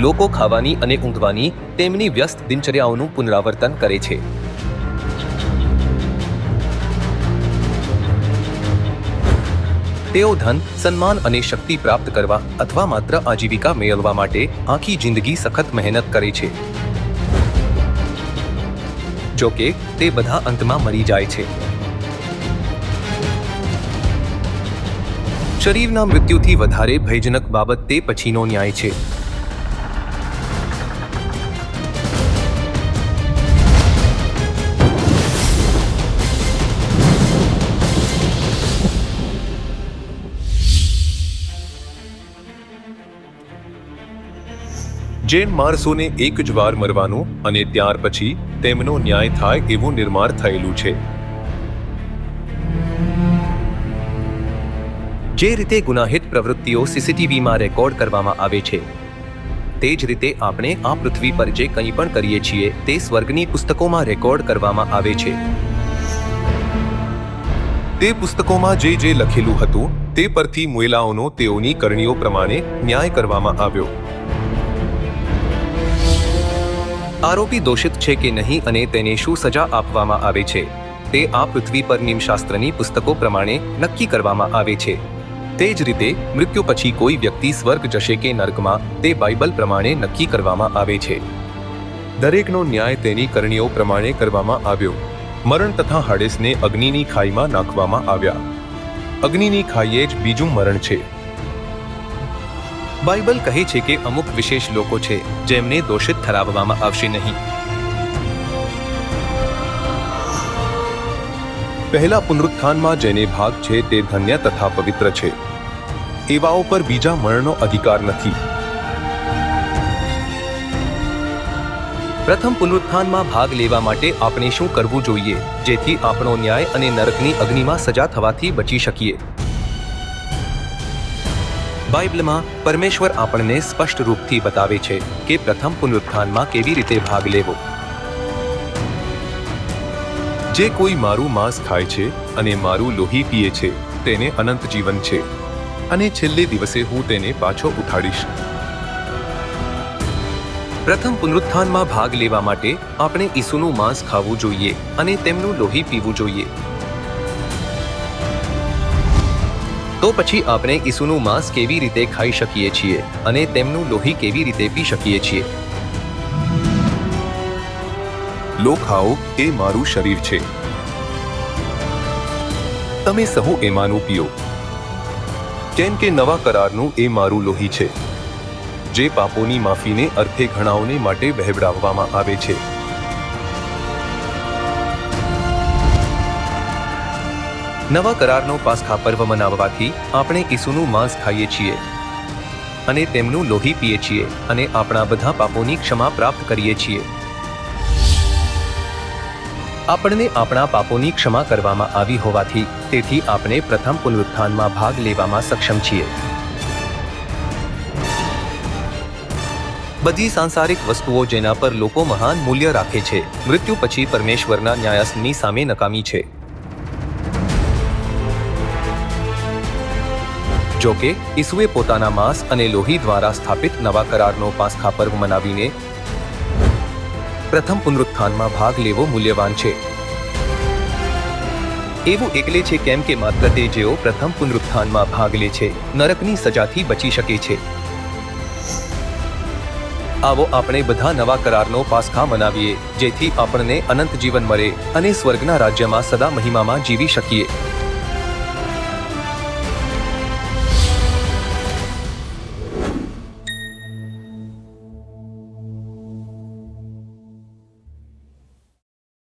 લોકો ખાવાની અને ઊંઘવાની તેમની વ્યસ્ત દિનચર્યાઓનું પુનરાવર્તન કરે છે. તેઓ ધન, સન્માન અને શક્તિ પ્રાપ્ત કરવા અથવા માત્ર આજીવિકા મેળવવા માટે આખી જિંદગી સખત મહેનત કરે છે. જો કે, તે બધા અંતમાં મરી જાય છે. શરીરના મૃત્યુથી વધારે ભયજનક બાબત તે પછીનો ન્યાય છે. જૈન માણસોને એક જ વાર મરવાનું અને ત્યાર પછી તેમનો ન્યાય થાય એવું નિર્માણ થયેલું છે. જે રીતે ગુનાહિત પ્રવૃત્તિઓ સીસીટીવીમાં રેકોર્ડ કરવામાં આવે છે, તે જ રીતે આપણે આ પૃથ્વી પર જે કંઈ પણ કરીએ છીએ, તે સ્વર્ગની પુસ્તકોમાં રેકોર્ડ કરવામાં આવે છે. તે પુસ્તકોમાં જે જે લખેલું હતું, તે પરથી મુયલાઓનો તેઓની કરણીઓ પ્રમાણે ન્યાય કરવામાં આવ્યો. આરોપી દોષિત છે કે નહીં અને તેને શું સજા આપવામાં આવે છે, તે આ પૃથ્વી પર નિમશાસ્ત્રની પુસ્તકો પ્રમાણે નક્કી કરવામાં આવે છે. તે જ રીતે, મૃત્યુ પછી કોઈ વ્યક્તિ સ્વર્ગ જશે કે નર્કમાં, તે બાઇબલ પ્રમાણે નક્કી કરવામાં આવે છે. દરેકનો ન્યાય તેની કરણીઓ પ્રમાણે કરવામાં આવ્યો. મરણ તથા હાડેસને અગ્નિની ખાઈમાં નાખવામાં આવ્યા. અગ્નિની ખાઈએ જ બીજું મરણ છે. બાઇબલ કહે છે કે અમુક વિશેષ લોકો છે જેમને દોષિત ઠરાવવામાં આવશે નહીં. પહેલા પુનરુત્થાનમાં જેને ભાગ છે તે ધન્ય તથા પવિત્ર છે. એવાઓ પર બીજા મરણનો અધિકાર નથી. પ્રથમ પુનરુત્થાનમાં ભાગ લેવા માટે આપણે શું કરવું જોઈએ જેથી આપણો ન્યાય અને નરકની અગ્નિમાં સજા થવાથી બચી શકીએ? બાઇબલમાં પરમેશ્વર આપણને સ્પષ્ટ રૂપથી બતાવે છે કે પ્રથમ પુનરુત્થાનમાં કેવી રીતે ભાગ લેવો. જે કોઈ મારું માંસ ખાય છે અને મારું લોહી પીએ છે, તેને અનંત જીવન છે. અને છેલ્લે દિવસે હું તેને પાછો ઉઠાડીશ. પ્રથમ પુનરુત્થાનમાં ભાગ લેવા માટે આપણે ઈસુનું માંસ ખાવું જોઈએ અને તેમનું લોહી પીવું જોઈએ. તો પછી આપણે ઈસુનું માંસ કેવી રીતે ખાઈ શકીએ છીએ અને તેમનું લોહી કેવી રીતે પી શકીએ છીએ? લો ખાઓ, એ મારું શરીર છે. તમે સહુ એમાંનું પીઓ. કેમ કે નવા કરારનું એ મારું લોહી છે. જે પાપોની માફીને અર્થે ઘણાઓને માટે વહેવડાવવામાં આવે છે. નવા કરારનો પાસખા પર્વ મનાવવાથી આપણે ઈસુનું માંસ ખાઈએ છીએ અને તેમનું લોહી પીએ છીએ અને આપણા બધા પાપોની ક્ષમા પ્રાપ્ત કરીએ છીએ. આપણને આપણા પાપોની ક્ષમા કરવામાં આવી હોવાથી તેથી આપણે પ્રથમ પુનરુત્થાનમાં ભાગ લેવામાં સક્ષમ છીએ. બધી સાંસારિક વસ્તુઓ જેના પર લોકો મહાન મૂલ્ય રાખે છે. મૃત્યુ પછી પરમેશ્વરના ન્યાયાસની સામે નકામી છે. જો કે ઈસુએ પોતાના માંસ અને લોહી દ્વારા સ્થાપિત નવા કરારનો પાસખા પર્વ મનાવીને પ્રથમ પુનરુત્થાનમાં ભાગ લેવો મૂલ્યવાન છે. એવું એટલે છે કેમ કે માત્ર તે જેઓ પ્રથમ પુનરુત્થાનમાં ભાગ લે છે, નરકની સજાથી બચી શકે છે. આવો આપણે બધા નવા કરારનો પાસખા મનાવીએ, જેથી આપણને અનંત જીવન મળે અને સ્વર્ગના રાજ્યમાં સદા મહિમામાં જીવી શકીએ.